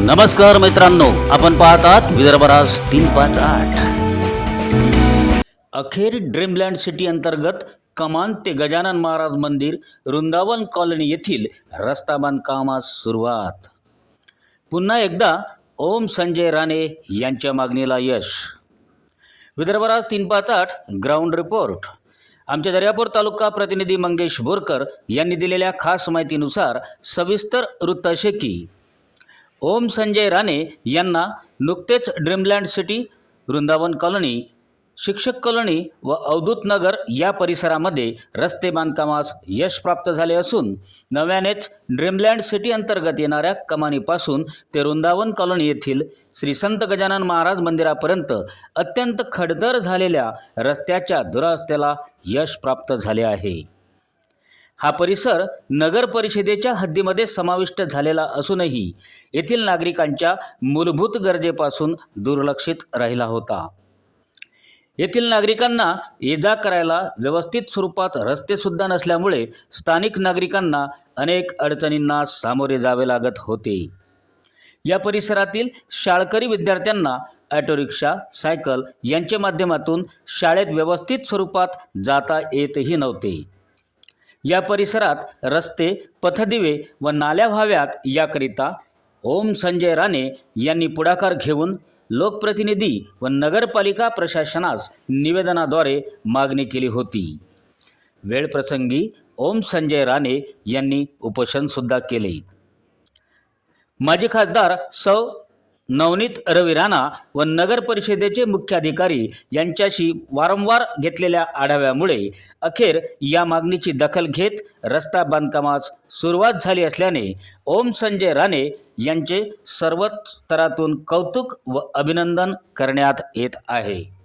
नमस्कार मित्रांनो आपण पाहतात विदर्भराज तीन पाच आठ. अखेर ड्रीमलँड सिटी अंतर्गत कमान ते गजानन महाराज मंदिर वृंदावन कॉलनी येथील रस्ता बांधकामास सुरुवात. पुन्हा एकदा ओम संजय राणे यांच्या मागणीला यश. विदर्भराज तीन पाच आठ ग्राउंड रिपोर्ट. आमच्या दर्यापूर तालुका प्रतिनिधी मंगेश बोरकर यांनी दिलेल्या खास माहितीनुसार सविस्तर वृत्त असे की ओम संजय राणे यांना नुकतेच Dreamland City Vrindavan Colony Shikshak Colony व अवधूत नगर या परिसरामध्ये रस्ते बांधकामास यश प्राप्त झाले असून नव्यानेच ड्रीमलँड सिटी अंतर्गत येणाऱ्या कमानीपासून ते वृंदावन कॉलनी येथील श्री संत गजानन महाराज मंदिरापर्यंत अत्यंत खडतर झालेल्या रस्त्याच्या दुरावस्थेला यश प्राप्त झाले आहे. हा परिसर नगर परिषदेच्या हद्दीमध्ये समाविष्ट झालेला असूनही येथील नागरिकांच्या मूलभूत गरजेपासून दुर्लक्षित राहिला होता. येथील नागरिकांना ये जा करायला व्यवस्थित स्वरूपात रस्तेसुद्धा नसल्यामुळे स्थानिक नागरिकांना अनेक अडचणींना सामोरे जावे लागत होते. या परिसरातील शाळकरी विद्यार्थ्यांना ऑटो रिक्षा सायकल यांच्या माध्यमातून शाळेत व्यवस्थित स्वरूपात जाता येतही नव्हते. या परिसरात रस्ते पथदिवे व नाल्या व्हाव्यात याकरिता ओम संजय राणे यांनी पुढाकार घेऊन लोकप्रतिनिधी व नगरपालिका प्रशासनास निवेदनाद्वारे मागणी केली होती. वेळप्रसंगी ओम संजय राणे यांनी उपोषणसुद्धा केले. माजी खासदार सौ नवनीत रवी राणा व नगर परिषदेचे मुख्याधिकारी यांच्याशी वारंवार घेतलेल्या आढाव्यामुळे अखेर या मागणीची दखल घेत रस्ता बांधकामास सुरुवात झाली असल्याने ओम संजय राणे यांचे सर्वच स्तरातून कौतुक व अभिनंदन करण्यात येत आहे.